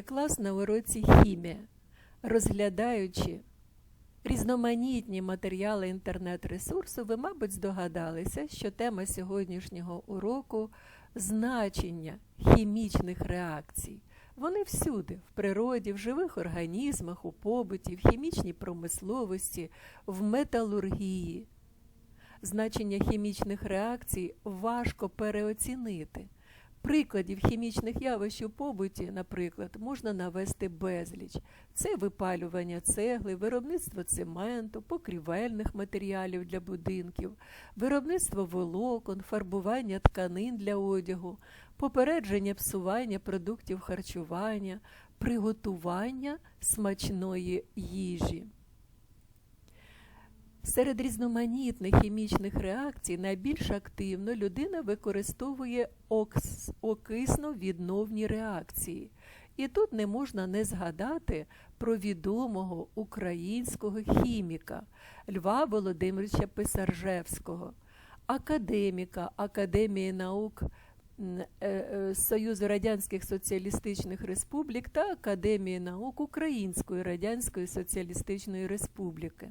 клас на уроці хімія, розглядаючи різноманітні матеріали інтернет-ресурсу, ви, мабуть, здогадалися, що тема сьогоднішнього уроку значення хімічних реакцій. Вони всюди, в природі, в живих організмах, у побуті, в хімічній промисловості, в металургії. Значення хімічних реакцій важко переоцінити. Прикладів хімічних явищ у побуті, наприклад, можна навести безліч. Це випалювання цегли, виробництво цементу, покрівельних матеріалів для будинків, виробництво волокон, фарбування тканин для одягу, попередження псування продуктів харчування, приготування смачної їжі. Серед різноманітних хімічних реакцій найбільш активно людина використовує окисно-відновні реакції. І тут не можна не згадати про відомого українського хіміка Льва Володимировича Писаржевського, академіка Академії наук Союзу Радянських Соціалістичних Республік та Академії наук Української Радянської Соціалістичної Республіки.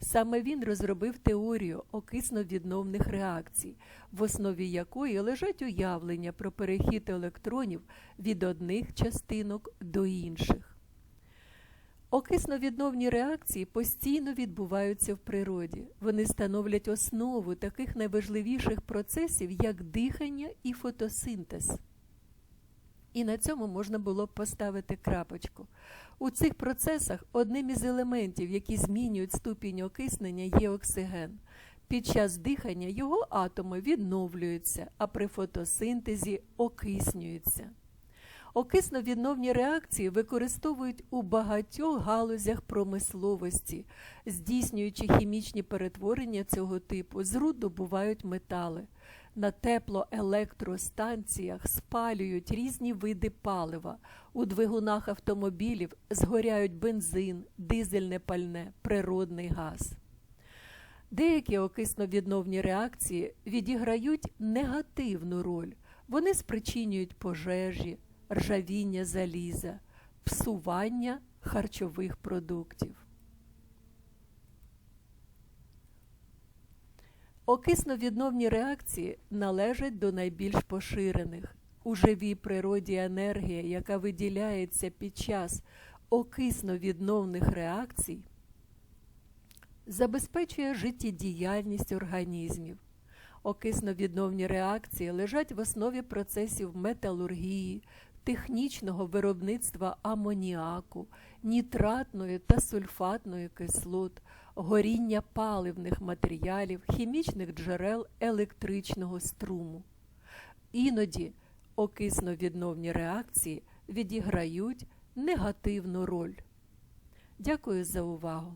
Саме він розробив теорію окисно-відновних реакцій, в основі якої лежать уявлення про перехід електронів від одних частинок до інших. Окисно-відновні реакції постійно відбуваються в природі. Вони становлять основу таких найважливіших процесів, як дихання і фотосинтез. І на цьому можна було б поставити крапочку. У цих процесах одним із елементів, які змінюють ступінь окиснення, є оксиген. Під час дихання його атоми відновлюються, а при фотосинтезі окиснюються. Окисно-відновні реакції використовують у багатьох галузях промисловості, здійснюючи хімічні перетворення цього типу, з руд добувають метали. На теплоелектростанціях спалюють різні види палива. У двигунах автомобілів згоряють бензин, дизельне пальне, природний газ. Деякі окисно-відновні реакції відіграють негативну роль. Вони спричинюють пожежі, ржавіння заліза, псування харчових продуктів. Окисно-відновні реакції належать до найбільш поширених. У живій природі енергія, яка виділяється під час окисно-відновних реакцій, забезпечує життєдіяльність організмів. Окисно-відновні реакції лежать в основі процесів металургії, технічного виробництва амоніаку, нітратної та сульфатної кислот, горіння паливних матеріалів, хімічних джерел електричного струму. Іноді окисно-відновні реакції відіграють негативну роль. Дякую за увагу!